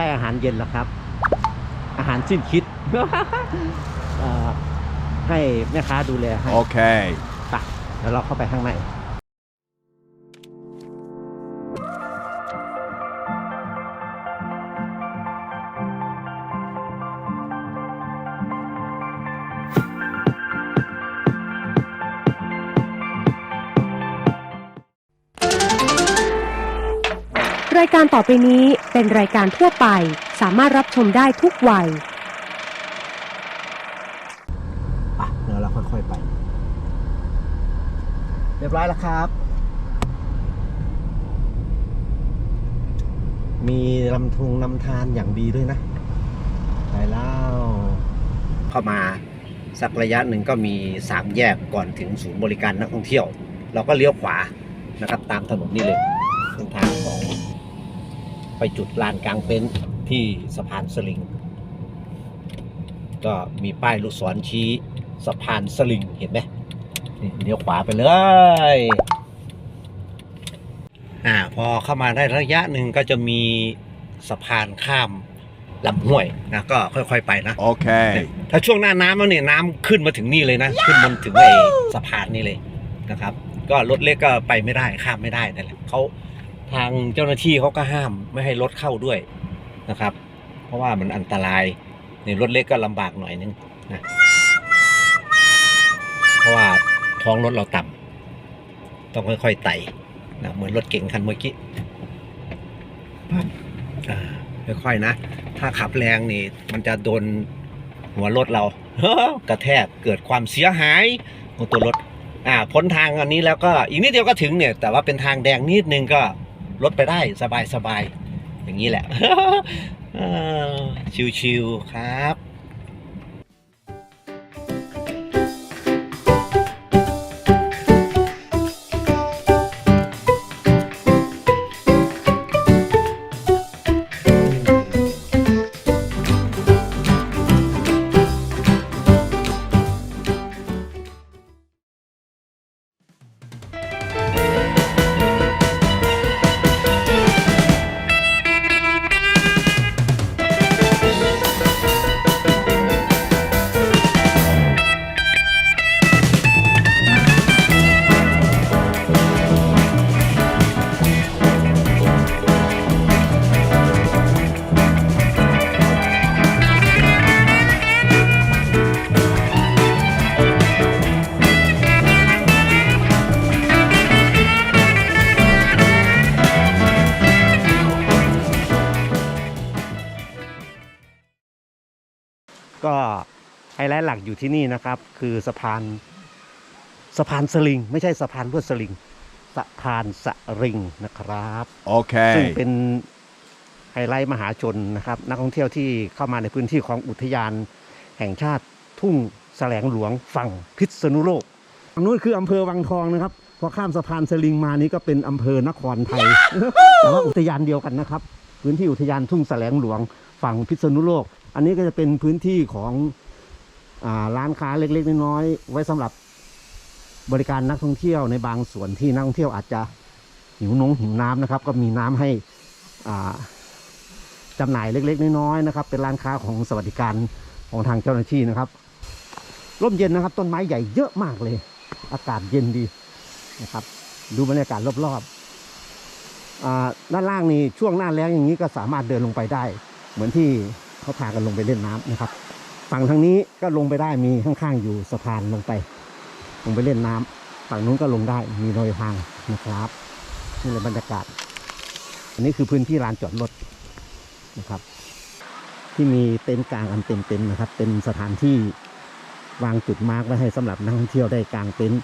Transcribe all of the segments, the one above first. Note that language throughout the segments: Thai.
ได้อาหารเย็นแล้วครับ อาหารสิ้นคิดเอ่อให้แม่ค้าดูแลให้ Okay. ไปเดี๋ยวเราเข้าไปข้างใน รายการต่อไปนี้เป็นรายการทั่วไป สามารถรับชมได้ทุกวัย อะเดี๋ยวเราค่อยๆไป เรียบร้อยแล้วครับ มีลำทุงลำธารอย่างดีด้วยนะ ไปแล้วเข้ามาสักระยะหนึ่งก็มีสามแยกก่อนถึงศูนย์บริการนักท่องเที่ยว เราก็เลี้ยวขวานะครับ ตามถนนนี่เลยเส้นทางของ ไปจุดลานกลางเต็นท์ที่สะพานสลิง ก็มีป้ายลูกศรชี้สะพานสลิงเห็นไหมนี่เลี้ยวขวาไปเลยอ่าพอเข้ามาได้ระยะหนึ่งก็จะมีสะพานข้ามลำห้วยนะก็ค่อยๆไปนะ Okay. ถ้าช่วงหน้าน้ำแล้วเนี่ยน้ำขึ้นมาถึงนี่เลยนะ ขึ้นมาถึงไอ้สะพานนี่เลยนะครับ ก็รถเล็กก็ไปไม่ได้ข้ามไม่ได้นั่นแหละเขา ทางเจ้าหน้าที่เขาก็ห้ามไม่ให้รถเข้าด้วยนะครับ เพราะว่ามันอันตรายในรถเล็กก็ลำบากหน่อยนึงนะเพราะว่าท้องรถเราต่ำต้องค่อยๆไต่นะเหมือนรถเก๋งคันเมื่อกี้ปั๊บอ่าค่อยๆนะ ถ้าขับแรงนี่ มันจะโดนหัวรถเรากระแทกเกิดความเสียหายของตัวรถ อ่าพ้นทางอันนี้แล้วก็อีกนิดเดียวก็ถึงเนี่ย แต่ว่าเป็นทางแดงนิดนึงก็ รถไปได้สบายสบายๆอย่างนี้แหละชิวๆครับ ก็ไฮไลท์หลักอยู่ที่นี่นะครับ คือสะพานสะพานสลิง ไม่ใช่สะพานลวดสลิง สะพานสลิงนะครับซึ่ง Okay. เป็นไฮไลท์มหาชนนะครับ นักท่องเที่ยวที่เข้ามาในพื้นที่ของอุทยานแห่งชาติทุ่งแสลงหลวงฝั่งพิษณุโลกฝั่งนู้นคืออำเภอวังทองนะครับ พอข้ามสะพานสลิงมานี้ก็เป็นอำเภอนครไทย แต่ว่าอุทยานเดียวกันนะครับ พื้นที่อุทยานทุ่งแสลงหลวงฝั่งพิษณุโลก อันนี้ก็จะเป็นพื้นที่ของอาร้านค้าเล็กๆน้อยๆไว้สำหรับบริการนักท่องเที่ยวในบางส่วนที่นักท่องเที่ยวอาจจะหิวนงหิวน้ำนะครับ ก็มีน้ำให้อ่าจำหน่ายเล็ก ๆ น้อยๆนะครับ เป็นร้านค้าของสวัสดิการของทางเจ้าหน้าที่นะครับร่มเย็นนะครับ ต้นไม้ใหญ่เยอะมากเลย อากาศเย็นดีนะครับ ดูบรรยากาศรอบๆอด้านล่างนี่ช่วงหน้าแล้งอย่างนี้ก็สามารถเดินลงไปได้ เหมือนที่ เขาพากันลงไปเล่นน้ำนะครับ ฝั่งทางนี้ก็ลงไปได้มีข้างๆอยู่สะพานลงไป ลงไปเล่นน้ำฝั่งนู้นก็ลงได้มีรอยทางนะครับนี่เลยบรรยากาศ อันนี้คือพื้นที่ลานจอดรถนะครับ ที่มีเต็นท์กลางอันเต็มๆนะครับ เป็นสถานที่วางจุดมาร์กไว้ให้สำหรับนักท่องเที่ยวได้กางเต็นท์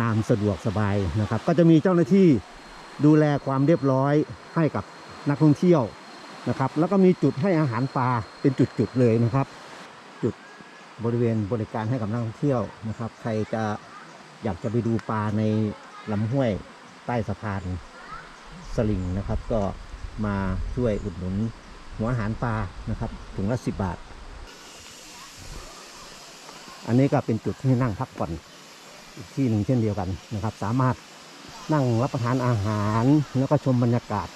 ตามสะดวกสบายนะครับ ก็จะมีเจ้าหน้าที่ดูแลความเรียบร้อยให้กับนักท่องเที่ยว นะครับ แล้วก็มีจุดให้อาหารปลาเป็นจุดๆเลยนะครับ จุดบริเวณบริการให้กับนักท่องเที่ยวนะครับ ใครจะอยากจะไปดูปลาในลำห้วยใต้สะพานสลิงนะครับ ก็มาช่วยอุดหนุนหัวอาหารปลานะครับถุงละสิบบาท อันนี้ก็เป็นจุดที่นั่งพักผ่อนอีกที่หนึ่งเช่นเดียวกันนะครับ สามารถนั่งรับประทานอาหารแล้วก็ชมบรรยากาศ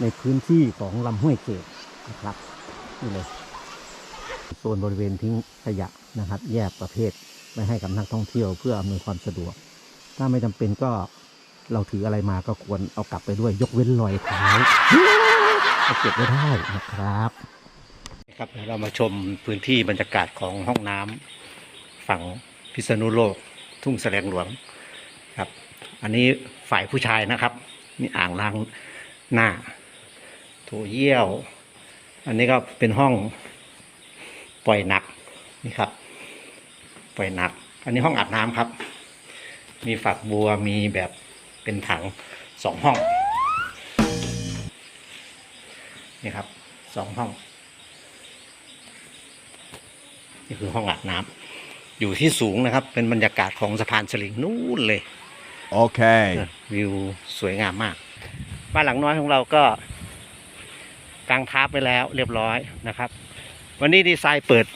ในพื้นที่ของลำห้วยเขตนะครับนี่เลยโซนบริเวณทิ้งขยะนะครับ แยกประเภทไม่ให้กับนักท่องเที่ยวเพื่ออำนวยความสะดวก ถ้าไม่จำเป็นก็เราถืออะไรมาก็ควรเอากลับไปด้วยยกเว้นรอยเท้าเอาเก็บไว้ได้นะครับครับเรามาชมพื้นที่บรรยากาศของห้องน้ำฝั่งพิษณุโลก ทุ่งแสลงหลวงครับ อันนี้ฝ่ายผู้ชายนะครับ นี่อ่างล้างหน้า โถเยี่ยว อันนี้ก็เป็นห้องปล่อยหนักนี่ครับ ปล่อยหนัก อันนี้ห้องอาบน้ำครับ มีฝักบัวมีแบบเป็นถังสองห้อง นี่ครับสองห้อง นี่คือห้องอาบน้ำอยู่ที่สูงนะครับ เป็นบรรยากาศของสะพานสลิงนู่นเลย Okay. วิวสวยงามมาก บ้านหลังน้อยของเราก็ กางทับไปแล้วเรียบร้อยนะครับ วันนี้ดีไซน์เปิด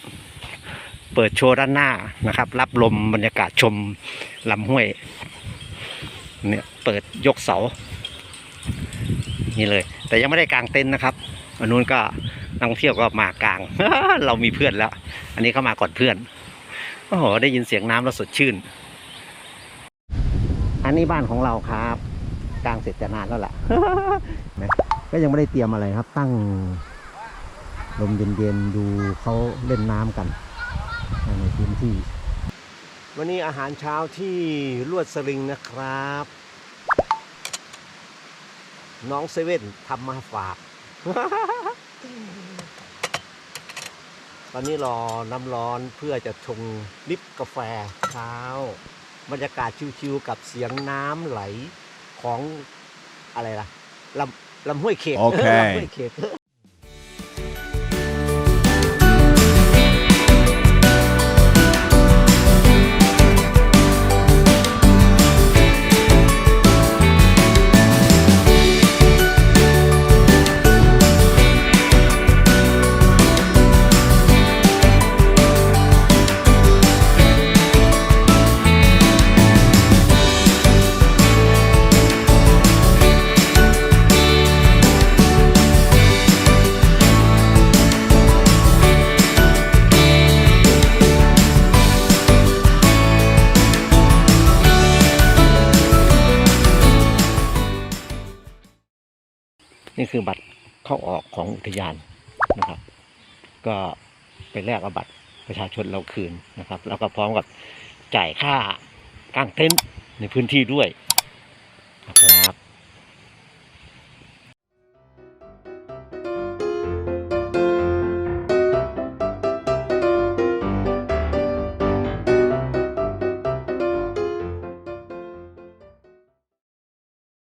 เปิดโชว์ด้านหน้านะครับ รับลมบรรยากาศชมลำห้วยเนี่ยเปิดยกเสา นี่เลย แต่ยังไม่ได้กางเต็นท์นะครับอันนู้นก็นักท่องเที่ยวก็มากาง เรามีเพื่อนแล้ว อันนี้เข้ามาก่อนเพื่อนโอ้โหได้ยินเสียงน้ำแล้วสดชื่น อันนี้บ้านของเราครับกลางเสร็จจะนานแล้วล่ะ ก็ยังไม่ได้เตรียมอะไรครับ ตั้งลมเย็นๆดูเขาเล่นน้ำกันในพื้นที่ วันนี้อาหารเช้าที่ลวดสลิงนะครับ น้องเซเว่นทำมาฝาก ตอนนี้รอน้ำร้อนเพื่อจะชงลิปกาแฟเช้า บรรยากาศชิวๆกับเสียงน้ำไหลของอะไรล่ะลำ ลำห้วยเขกโอเค ลำห้วยเขก นี่คือบัตรเข้าออกของอุทยานนะครับ ก็ไปแลกเอาบัตรประชาชนเราคืนนะครับ แล้วก็พร้อมกับจ่ายค่ากางเต็นท์ในพื้นที่ด้วย